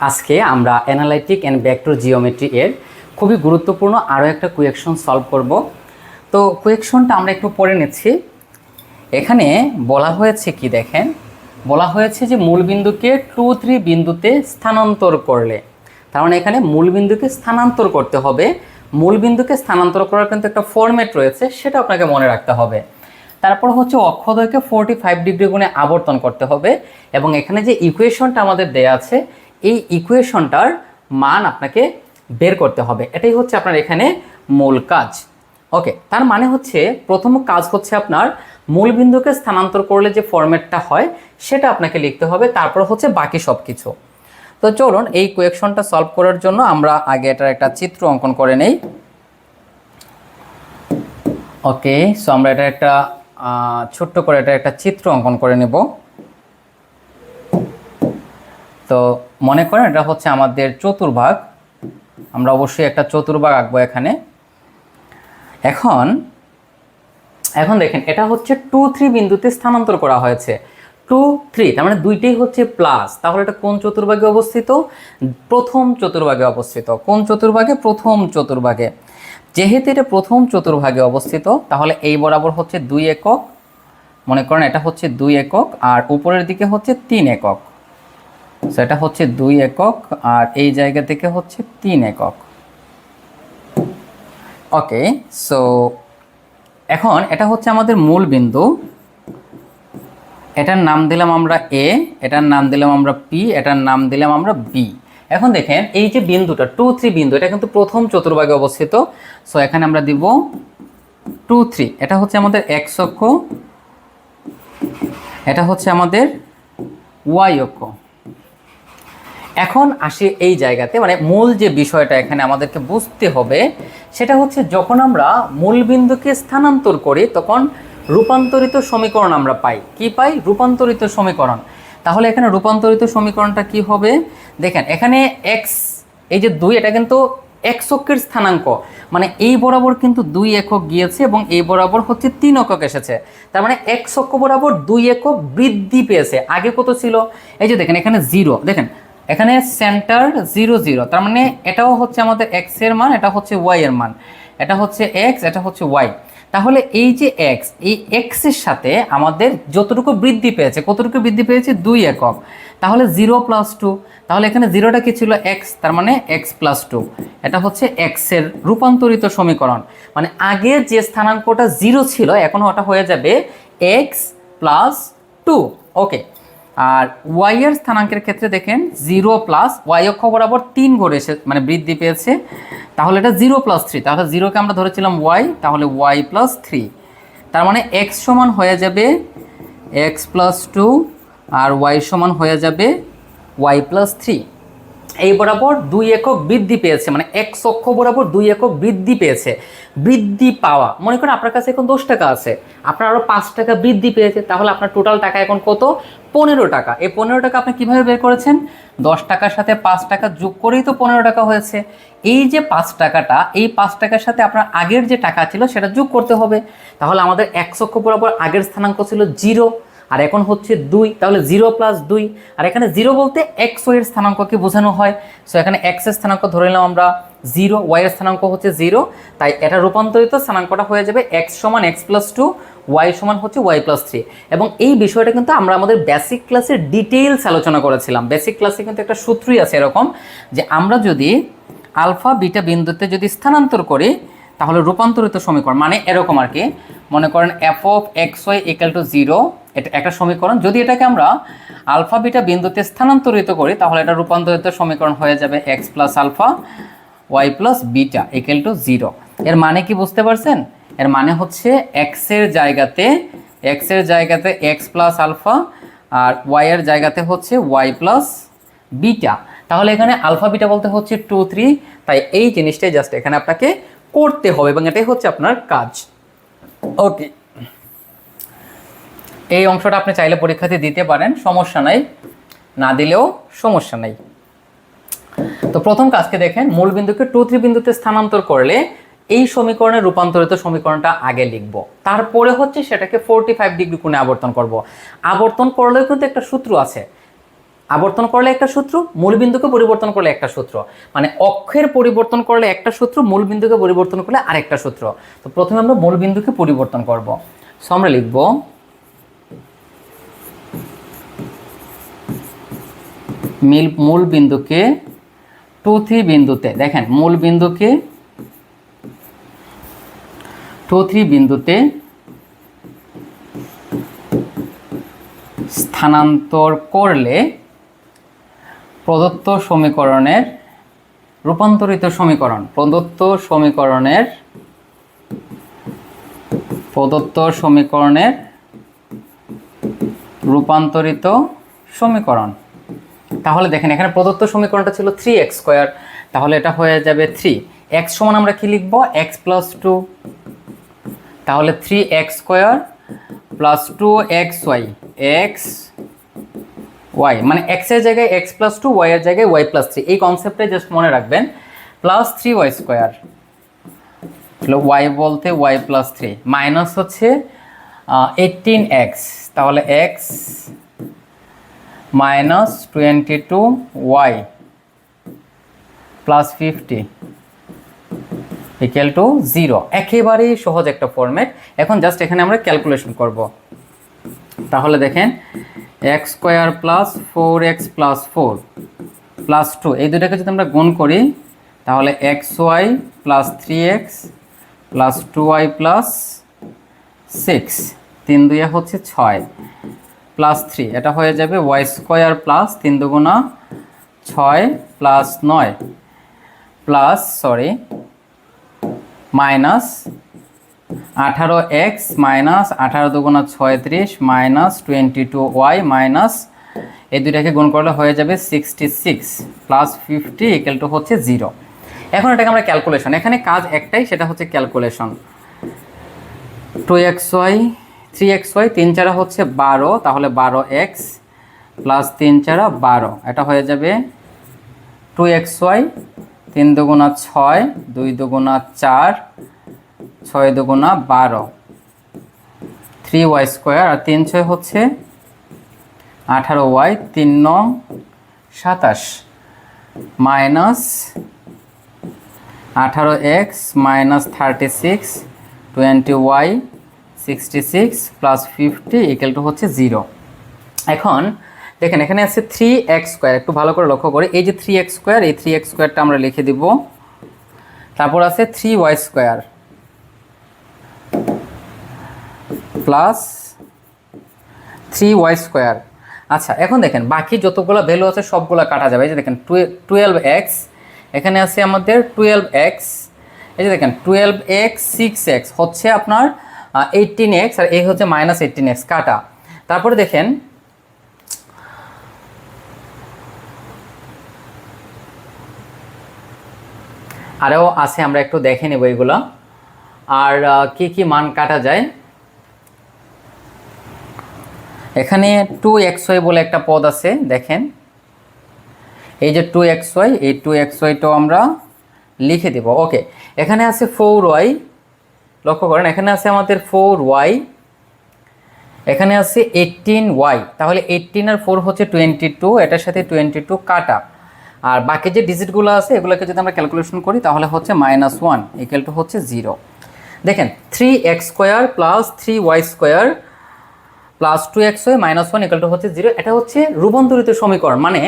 আজকে আমরা analytic and vector geometry এর খুবই গুরুত্বপূর্ণ আরও একটা কুয়েকশন সলভ করব। তো কুয়েকশনটা আমরা একটু পড়ে নিচ্ছি। এখানে বলা হয়েছে কি দেখেন? বলা হয়েছে যে মূলবিন্দুকে টু থ্রি বিন্দুতে স্থানান্তর করলে। তার মানে এখানে মূলবিন্দুকে স্থানান্তর করতে হবে। মূলবিন্দুকে স্থানান্তর করার কিন্তু একটা ফরম্যাট রয়েছে, সেটা আপনাকে মনে রাখতে হবে। তারপর হচ্ছে অক্ষদয়কে ফোরটি ফাইভ ডিগ্রি গুণে আবর্তন করতে হবে এবং এখানে যে ইকুয়েশনটা আমাদের দেয়া আছে এই ইকুয়েশনটার মান আপনাকে বের করতে হবে। এটাই হচ্ছে আপনার এখানে মূল কাজ। ওকে তার মানে হচ্ছে প্রথম কাজ হচ্ছে আপনার মূল বিন্দুকে স্থানান্তর করলে যে ফরম্যাটটা হয়, সেটা আপনাকে লিখতে হবে, তারপর হচ্ছে বাকি সব কিছু তো চলুন এই কোয়েকশনটা সলভ করার জন্য আমরা আগে এটার একটা চিত্র অঙ্কন করে নেই। ওকে সো আমরা এটা একটা ছোট্ট করে এটা একটা চিত্র অঙ্কন করে নেব। তো মনে করেন এটা হচ্ছে আমাদের চতুর্ভাগ। আমরা অবশ্যই একটা চতুর্ভাগ আঁকবো এখানে। এখন এখন দেখেন, এটা হচ্ছে টু থ্রি বিন্দুতে স্থানান্তর করা হয়েছে। টু থ্রি, তার মানে দুইটাই হচ্ছে প্লাস। তাহলে এটা কোন চতুর্ভাগে অবস্থিত? প্রথম চতুর্ভাগে অবস্থিত। কোন চতুর্ভাগে? প্রথম চতুর্ভাগে। যেহেতু এটা প্রথম চতুর্ভাগে অবস্থিত, তাহলে এই বরাবর হচ্ছে দুই একক। মনে করেন এটা হচ্ছে দুই একক, আর উপরের দিকে হচ্ছে তিন একক। So, এটা হচ্ছে দুই একক আর এই জায়গা থেকে হচ্ছে তিন একক। ওকে সো এখন এটা হচ্ছে আমাদের মূল বিন্দু। এটার নাম দিলাম আমরা এ এটার নাম দিলাম আমরা পি এটার নাম দিলাম আমরা বি এখন দেখেন এই যে বিন্দুটা টু থ্রি বিন্দু এটা কিন্তু প্রথম চতুর্ভাগে অবস্থিত। সো এখানে আমরা দিব টু থ্রি এটা হচ্ছে আমাদের এক্স অক্ষ এটা হচ্ছে আমাদের ওয়াই অক্ষ। এখন আসে এই জায়গাতে মানে মূল যে বিষয়টা এখানে আমাদেরকে বুঝতে হবে, সেটা হচ্ছে যখন আমরা মূল বিন্দুকে স্থানান্তর করি, তখন রূপান্তরিত সমীকরণ আমরা পাই। কি পাই? রূপান্তরিত সমীকরণ। তাহলে এখানে রূপান্তরিত সমীকরণটা কি হবে? দেখেন, এখানে এক্স এই যে দুই, এটা কিন্তু এক্স অক্ষের স্থানাঙ্ক। মানে এই বরাবর কিন্তু দুই একক গিয়েছে এবং এই বরাবর হচ্ছে তিন একক এসেছে। তার মানে এক্স অক্ষ বরাবর দুই একক বৃদ্ধি পেয়েছে। আগে কত ছিল? এই যে দেখেন, এখানে জিরো দেখেন এখানে সেন্টার জিরো জিরো তার মানে এটাও হচ্ছে আমাদের এক্সের মান, এটা হচ্ছে ওয়াই এর মান। এটা হচ্ছে এক্স এটা হচ্ছে ওয়াই তাহলে এই যে এক্স এই এক্সের সাথে আমাদের যতটুকু বৃদ্ধি পেয়েছে, কতটুকু বৃদ্ধি পেয়েছে? দুই একক। তাহলে জিরো প্লাস টু তাহলে এখানে জিরোটা কি ছিল? এক্স তার মানে এক্স প্লাস টু এটা হচ্ছে এক্সের রূপান্তরিত সমীকরণ। মানে আগে যে স্থানাঙ্কটা জিরো ছিল, এখন ওটা হয়ে যাবে এক্স প্লাস টু ওকে আর ওয়াই এর স্থানাঙ্কের ক্ষেত্রে দেখেন জিরো প্লাস ওয়াই অক্ষ বরাবর তিন ঘরে এসে মানে বৃদ্ধি পেয়েছে। তাহলে এটা জিরো প্লাস থ্রি তাহলে জিরোকে আমরা ধরেছিলাম ওয়াই তাহলে ওয়াই প্লাস থ্রি তার মানে এক্স সমান হয়ে যাবে এক্স প্লাস টু আর ওয়াই সমান হয়ে যাবে ওয়াই প্লাস থ্রি এই বরাবর দুই একক বৃদ্ধি পেয়েছে মানে এক অক্ষ বরাবর দুই একক বৃদ্ধি পেয়েছে। বৃদ্ধি পাওয়া, মনে করেন আপনার কাছে এখন দশ টাকা আছে, আপনার আরও পাঁচ টাকা বৃদ্ধি পেয়েছে, তাহলে আপনার টোটাল টাকা এখন কত? পনেরো টাকা। এই পনেরো টাকা আপনি কীভাবে বের করেছেন? দশ টাকার সাথে পাঁচ টাকা যোগ করেই তো পনেরো টাকা হয়েছে। এই যে পাঁচ টাকাটা, এই পাঁচ টাকার সাথে আপনার আগের যে টাকা ছিল, সেটা যোগ করতে হবে। তাহলে আমাদের এক অক্ষ বরাবর আগের স্থানাঙ্ক ছিল জিরো। আর এখন হচ্ছে দুই, তাহলে জিরো প্লাস দুই। আর এখানে জিরো বলতে এক্স ওয়ের স্থানাঙ্ককে বোঝানো হয়। সো এখানে এক্সের স্থানাঙ্ক ধরে নিলাম আমরা জিরো ওয়াই এর স্থানাঙ্ক হচ্ছে জিরো। তাই এটা রূপান্তরিত স্থানাঙ্কটা হয়ে যাবে এক্স সমান এক্স প্লাস টু ওয়াই সমান হচ্ছে ওয়াই প্লাস থ্রি এবং এই বিষয়টা কিন্তু আমরা আমাদের বেসিক ক্লাসের ডিটেইলস আলোচনা করেছিলাম। বেসিক ক্লাসে কিন্তু একটা সূত্রই আছে এরকম যে আমরা যদি আলফা বিটা বিন্দুতে যদি স্থানান্তর করি, তাহলে রূপান্তরিত সমীকরণ মানে এরকম আর কি মনে করেন F of X Y equal to zero এটা একটা সমীকরণ। যদি এটাকে আমরা আলফা বিটা বিন্দুতে স্থানান্তরিত করি, তাহলে এটা রূপান্তরিত সমীকরণ হয়ে যাবে X plus alpha Y plus beta equal to zero এর মানে কি বুঝতে পারছেন? এর মানে হচ্ছে এক্সের জায়গাতে এক্সের জায়গাতে এক্স প্লাস আলফা আর ওয়াই এর জায়গাতে হচ্ছে ওয়াই প্লাস বিটা তাহলে এখানে আলফা বিটা বলতে হচ্ছে টু থ্রি তাই এই জিনিসটাই জাস্ট এখানে আপনাকে করতে হবে এবং এটাই হচ্ছে আপনার কাজ। ওকে এই অংশটা আপনি চাইলে পরীক্ষাতে দিতে পারেন, সমস্যা নাই। না দিলেও সমস্যা নাই। তো প্রথম কাজকে দেখেন, মূল বিন্দুকে টু থ্রি বিন্দুতে স্থানান্তর করলে এই সমীকরণের রূপান্তরিত সমীকরণটা আগে লিখব। তারপরে হচ্ছে সেটাকে ফোরটি ফাইভ ডিগ্রি কোণে আবর্তন করব। আবর্তন করলেও কিন্তু একটা সূত্র আছে। আবর্তন করলে একটা সূত্র, মূলবিন্দুকে পরিবর্তন করলে একটা সূত্র। মানে অক্ষের পরিবর্তন করলে একটা সূত্র, মূলবিন্দুকে পরিবর্তন করলে আরেকটা সূত্র। তো প্রথমে আমরা মূলবিন্দুকে পরিবর্তন করব। সো আমরা লিখব, মিল মূল বিন্দুকে টু থ্রি বিন্দুতে। দেখেন মূল বিন্দুকে টু থ্রি বিন্দুতে স্থানান্তর করলে প্রদত্ত সমীকরণের রূপান্তরিত সমীকরণ, প্রদত্ত সমীকরণের প্রদত্ত সমীকরণের রূপান্তরিত সমীকরণ। তাহলে দেখেন, এখানে প্রদত্ত সমীকরণটা ছিল থ্রি এক্স স্কোয়ার তাহলে এটা হয়ে যাবে থ্রি এক্স সমান আমরা কি লিখব? এক্স প্লাস টু তাহলে three x square plus two x y x y মানে এক্সের জায়গায় এক্স প্লাস টু ওয়াই এর জায়গায় ওয়াই প্লাস থ্রি এই কনসেপ্টে জাস্ট মনে রাখবেন। Plus three y square y বলতে ওয়াই প্লাস থ্রি মাইনাস হচ্ছে এইটিন এক্স তাহলে x minus twenty two y plus fifty equal to zero একেবারেই সহজ একটা ফর্ম্যাট এখন জাস্ট এখানে আমরা ক্যালকুলেশন করব। তাহলে দেখেন x square plus four x plus four plus two. এই দুটাকে যদি আমরা গুণ করি, তাহলে x y plus three x plus two y plus six. তিন দুইয়া হচ্ছে ছয় প্লাস থ্রি। এটা হয়ে যাবে ওয়াই স্কোয়ার প্লাস তিন দুগুণা ছয় প্লাস নয় প্লাস, সরি, মাইনাস আঠারো এক্স মাইনাস আঠারো দুগুণা ছয়ত্রিশ minus twenty two y minus এই দুইটাকে গুণ করলে হয়ে যাবে sixty six plus fifty equal to হচ্ছে জিরো। এখন এটাকে আমরা ক্যালকুলেশন, এখানে কাজ একটাই, সেটা হচ্ছে calculation. Two x y, three x y, তিন চারা হচ্ছে বারো, তাহলে বারো এক্স প্লাস তিন চারা বারো, এটা হয়ে যাবে টু এক্স ওয়াই, তিন দুগুণা ছয়, দুই দুগুণা চার ছয় দুগুণা বারো। থ্রি ওয়াই স্কোয়ার আর তিন ছয় হচ্ছে আঠারো ওয়াই তিন নং সাতাশ। মাইনাস আঠারো x minus thirty six, twenty y sixty six plus fifty equal to হচ্ছে জিরো। এখন দেখেন, এখানে আছে থ্রি এক্স স্কোয়ার। একটু ভালো করে লক্ষ্য করে। এই যে থ্রি এক্স স্কোয়ার, এই থ্রি এক্স স্কোয়ারটা আমরা লিখে দিব। তারপর আছে three y square. Plus three y square. আচ্ছা এখন দেখেন, বাকি যতগুলো ভ্যালু আছে, সবগুলো কাটা যাবে। এই যে দেখেন টুয়েলভ এক্স, এখানে আছে আমাদের টুয়েলভ এক্স। এই যে দেখেন, টুয়েলভ এক্স, সিক্স এক্স হচ্ছে আপনার এইটিন এক্স, আর এই হচ্ছে মাইনাস এইটিন এক্স, কাটা। তারপরে দেখেন, আরও আছে, আমরা একটু দেখে নেব এগুলো। আর কি কি মান কাটা যায়? এখানে টু এক্স ওয়াই বলে একটা পদ আছে, দেখেন। এই যে টু এক্স ওয়াই এই টু এক্স ওয়াইটাও আমরা লিখে দেব। ওকে, এখানে আছে ফোর ওয়াই লক্ষ্য করেন, এখানে আছে আমাদের ফোর ওয়াই এখানে আছে এইটিন ওয়াই তাহলে এইটিন আর ফোর হচ্ছে টোয়েন্টি টু এটার সাথে টোয়েন্টি টু কাটা। আর বাকি যে ডিজিটগুলো আছে, এগুলোকে যদি আমরা ক্যালকুলেশন করি, তাহলে হচ্ছে মাইনাস ওয়ান ইকুয়াল টু হচ্ছে জিরো দেখেন three x square plus three y square plus two x y minus one equal to হচ্ছে জিরো এটা হচ্ছে রূপান্তরিত সমীকরণ। মানে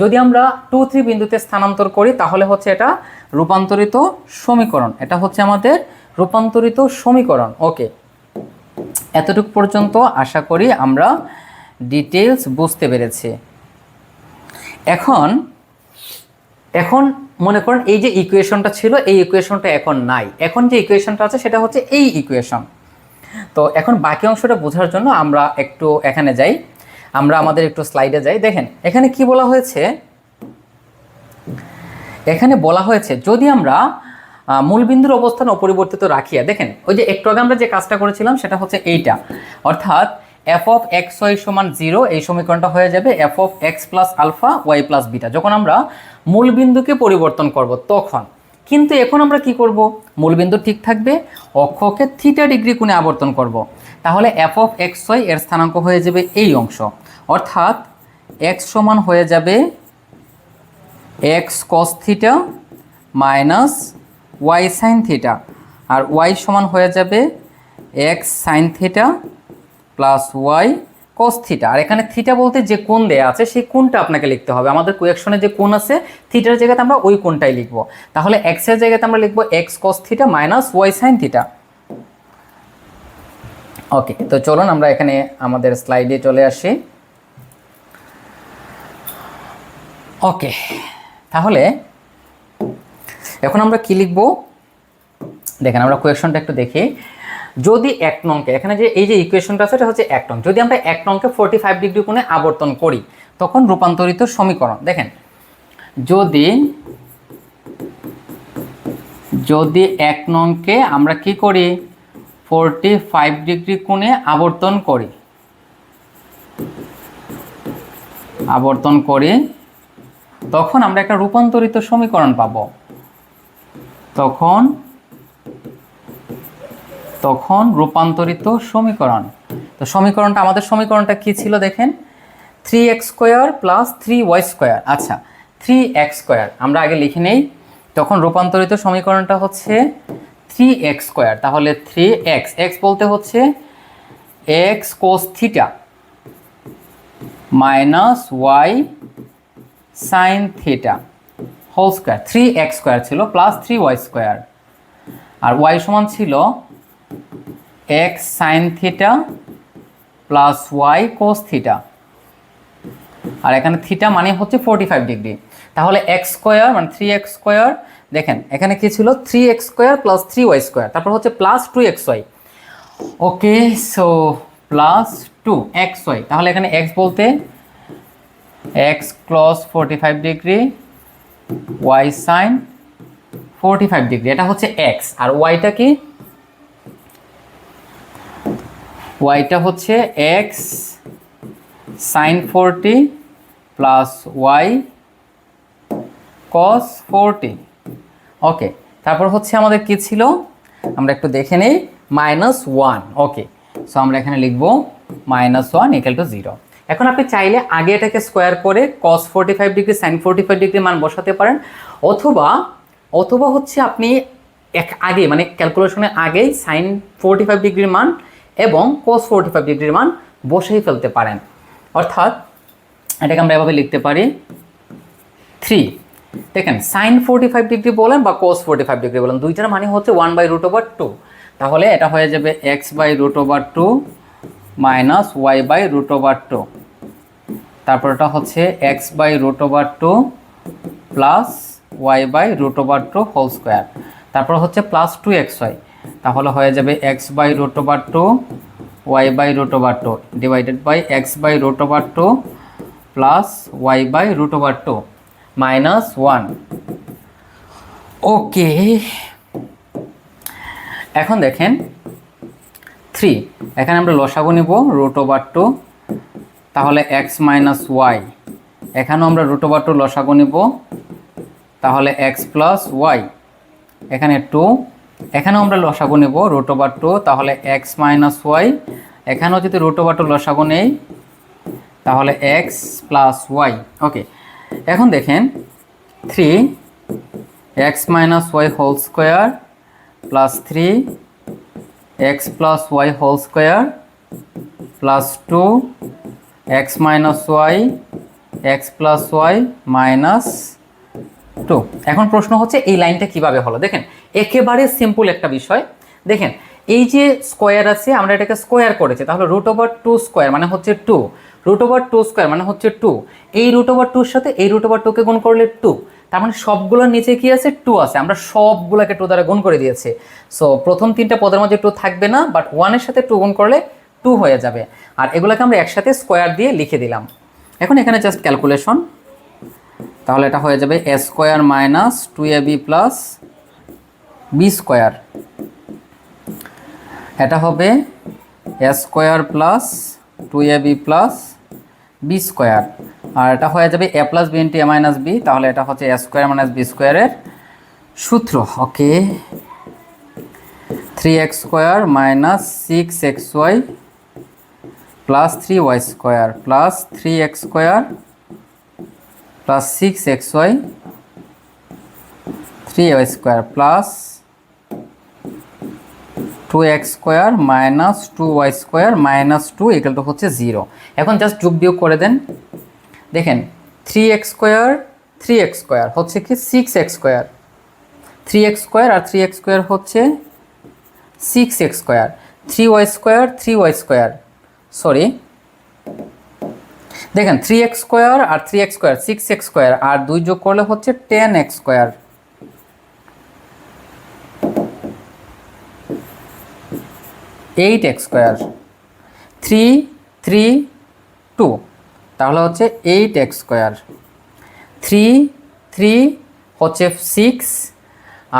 যদি আমরা টু থ্রি বিন্দুতে স্থানান্তর করি, তাহলে হচ্ছে এটা রূপান্তরিত সমীকরণ। এটা হচ্ছে আমাদের রূপান্তরিত সমীকরণ। ওকে এতটুকু পর্যন্ত আশা করি আমরা ডিটেলস বুঝতে পেরেছি। এখন এখন মনে করেন এই যে ইকুয়েশনটা ছিল, এই ইকুয়েশনটা এখন নাই। এখন যে ইকুয়েশনটা আছে, সেটা হচ্ছে এই ইকুয়েশন তো এখন বাকি অংশটা বোঝার জন্য আমরা একটু এখানে যাই। আমরা আমাদের একটু স্লাইডে যাই। দেখেন, এখানে কি বলা হয়েছে? এখানে বলা হয়েছে, যদি আমরা মূলবিন্দুর অবস্থান অপরিবর্তিত রাখিয়া, দেখেন, ওই যে একটু আগে আমরা যে কাজটা করেছিলাম, সেটা হচ্ছে এইটা। অর্থাৎ এফ অফ এক্স ওয়াই সমান জিরো এই সমীকরণটা হয়ে যাবে f of x plus alpha y plus beta যখন আমরা মূলবিন্দুকে পরিবর্তন করব, তখন কিন্তু এখন আমরা কি করব? মূলবিন্দু ঠিক থাকবে, অক্ষকে থিটা ডিগ্রি কোণে আবর্তন করব। তাহলে এফ অফ এক্স ওয়াই এর স্থানাঙ্ক হয়ে যাবে এই অংশ। অর্থাৎ এক্স সমান হয়ে যাবে x cos theta minus y sine theta আর ওয়াই সমান হয়ে যাবে x sine theta plus y cos theta আর এখানে থিটা বলতে যে কোণ দেয়া আছে, সেই কোণটা আপনাকে লিখতে হবে। আমাদের কোয়েকশনে যে কোণ আছে থিটার জায়গাতে আমরা ওই কোণটাই লিখব। তাহলে এক্সের জায়গাতে আমরা লিখব x cos theta minus y sine theta okay তো চলুন আমরা এখানে আমাদের স্লাইডে চলে আসি। ওকে তাহলে এখন আমরা কি লিখব? দেখেন, আমরা কোয়েশনটা একটু দেখি। যদি এক নংকে, এখানে যে এই যে ইকুয়েশনটা আছে, এটা হচ্ছে এক নং। যদি আমরা এক নংকে ফোর্টি ফাইভ ডিগ্রি কোণে আবর্তন করি, তখন রূপান্তরিত সমীকরণ। দেখেন, যদি যদি এক নংকে আমরা কি করি? ফোরটি ফাইভ ডিগ্রি কোণে আবর্তন করি। আবর্তন করি, তখন আমরা একটা রূপান্তরিত সমীকরণ পাব। তখন তখন রূপান্তরিত সমীকরণ। তো সমীকরণটা, আমাদের সমীকরণটা কি ছিল দেখেন? Three x square plus three y square আচ্ছা থ্রি এক্স স্কোয়ার আমরা আগে লিখে নেই। তখন রূপান্তরিত সমীকরণটা হচ্ছে থ্রি এক্স স্কোয়ার তাহলে থ্রি এক্স এক্স বলতে হচ্ছে x cos theta minus y sine theta whole square three x square ছিল প্লাস থ্রি ওয়াই স্কোয়ার আর ওয়াই সমান ছিল x sine theta plus y cos theta আর এখানে থিটা মানে হচ্ছে ফোরটি ফাইভ ডিগ্রি তাহলে এক্স স্কোয়ার মানে থ্রি এক্স স্কোয়ার দেখেন, এখানে কি ছিল? Three x square plus three y square তারপর হচ্ছে plus two x y okay so plus two x y তাহলে এখানে এক্স বলতে x cos forty five degree y sine forty five degree এটা হচ্ছে এক্স আর ওয়াইটা কি? ওয়াইটা হচ্ছে x sine forty plus y cos forty okay তারপর হচ্ছে আমাদের কি ছিল? আমরা একটু দেখে নেই মাইনাস ওয়ান ওকে সো আমরা এখানে লিখব minus one equal to zero এখন আপনি চাইলে আগে এটাকে স্কোয়ার করে cos forty five degree sine forty five degree মান বসাতে পারেন, অথবা অথবা হচ্ছে আপনি এক আগে মানে ক্যালকুলেশনের আগেই সাইন ফোরটি ফাইভ ডিগ্রির মান এবং কস ফোরটি ফাইভ ডিগ্রির মান বসেই ফেলতে পারেন। অর্থাৎ এটাকে আমরা এভাবে লিখতে পারি থ্রি দেখেন সাইন ফোরটি ফাইভ ডিগ্রি বলেন বা কোস ফোরটি ফাইভ ডিগ্রি বলেন, দুইটার মানে হচ্ছে one by root over two তাহলে এটা হয়ে যাবে x by root over two minus y by root over two তারপর এটা হচ্ছে x by root over two plus y by root over two whole square তারপর হচ্ছে প্লাস টু এক্স ওয়াই তাহলে হয়ে যাবে x by root over two y by root over two divided by x by root over two plus y by root over two minus one okay এখন দেখেন three এখানে আমরা লসাগু নিব root over two তাহলে এক্স মাইনাস ওয়াই এখানেও আমরা root over two লসাগু নিব, তাহলে এক্স প্লাস ওয়াই এখানে টু এখানেও আমরা লসাগু নেব রুট ওভার টু, তাহলে এক্স মাইনাস ওয়াই এখানেও যদি রুট ওভার টু লসাগু নেই, তাহলে এক্স প্লাস ওয়াই ওকে এখন দেখেন three x minus y whole square plus three x plus y whole square plus two x minus y x plus y minus two এখন প্রশ্ন হচ্ছে এই লাইনটা কীভাবে হলো? দেখেন, একেবারে সিম্পল একটা বিষয়। দেখেন, এই যে স্কোয়ার আছে, আমরা এটাকে স্কোয়ার করেছি, তাহলে রুট ওভার টু স্কোয়ার মানে হচ্ছে two root over two square মানে হচ্ছে টু এই রুট ওভার টুর সাথে এই রুট ওভার টুকে গুণ করলে টু তার মানে সবগুলোর নিচে কি আছে? টু আছে। আমরা সবগুলোকে টু দ্বারা গুণ করে দিয়েছি। সো প্রথম তিনটা পদের মধ্যে টু থাকবে না বাট ওয়ানের সাথে টু গুণ করলে টু হয়ে যাবে। আর এগুলোকে আমরা একসাথে স্কোয়ার দিয়ে লিখে দিলাম। এখন এখানে জাস্ট ক্যালকুলেশন তাহলে এটা হয়ে যাবে a square minus two a b plus b square এটা হবে a square plus two a b plus b square আর এটা হয়ে যাবে a plus b into a minus b তাহলে এটা হচ্ছে এ স্কোয়ার মাইনাস বি স্কোয়ারের সূত্র। Okay three x square minus six x y plus three y square plus three x square plus six x y three y square plus two x square minus two y square minus two equal to হচ্ছে zero এখন just যোগ বিয়োগ করে দেন। দেখেন three x square three x square হচ্ছে কি six x square three x square আর three x square হচ্ছে six x square three y square three y square sorry দেখেন থ্রি এক্স স্কোয়ার আর three x square six x square আর দুই যোগ করলে হচ্ছে ten x square eight x square three three two তাহলে হচ্ছে eight x square three three হচ্ছে six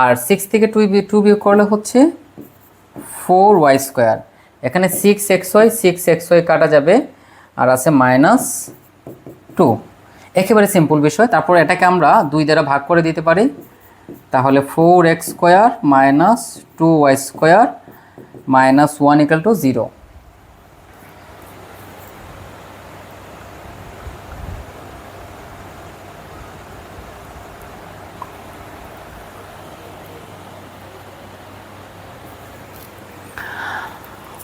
আর six থেকে টু বি টু বিয়োগ করলে হচ্ছে ফোর ওয়াই স্কোয়ার এখানে six x y six x y কাটা যাবে আর আছে মাইনাস টু একেবারে সিম্পল বিষয়। তারপর এটাকে আমরা দুই দ্বারা ভাগ করে দিতে পারি। তাহলে four x square minus two y square minus one equal to zero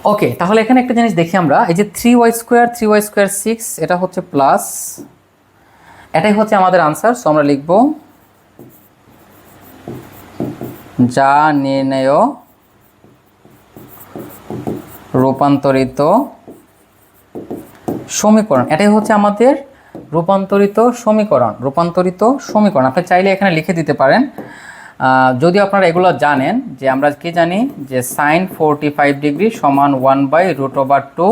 okay তাহলে এখানে একটা জিনিস দেখি আমরা। এই যে three y square three y square six এটা হচ্ছে প্লাস এটাই হচ্ছে আমাদের আনসার সো আমরা লিখব যা নির্ণয় রূপান্তরিত সমীকরণ। এটাই হচ্ছে আমাদের রূপান্তরিত সমীকরণ রূপান্তরিত সমীকরণ। আপনি চাইলে এখানে লিখে দিতে পারেন। যদিও আপনারা এগুলো জানেন যে আমরা কি জানি যে সাইন ফোরটি ফাইভ ডিগ্রি সমান one by root over two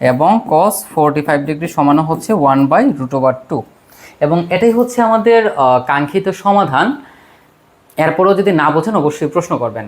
এবং কস ফোরটি ফাইভ ডিগ্রি সমান হচ্ছে one by root over two এবং এটাই হচ্ছে আমাদের কাঙ্ক্ষিত সমাধান। এরপরেও যদি না বোঝেন, অবশ্যই প্রশ্ন করবেন।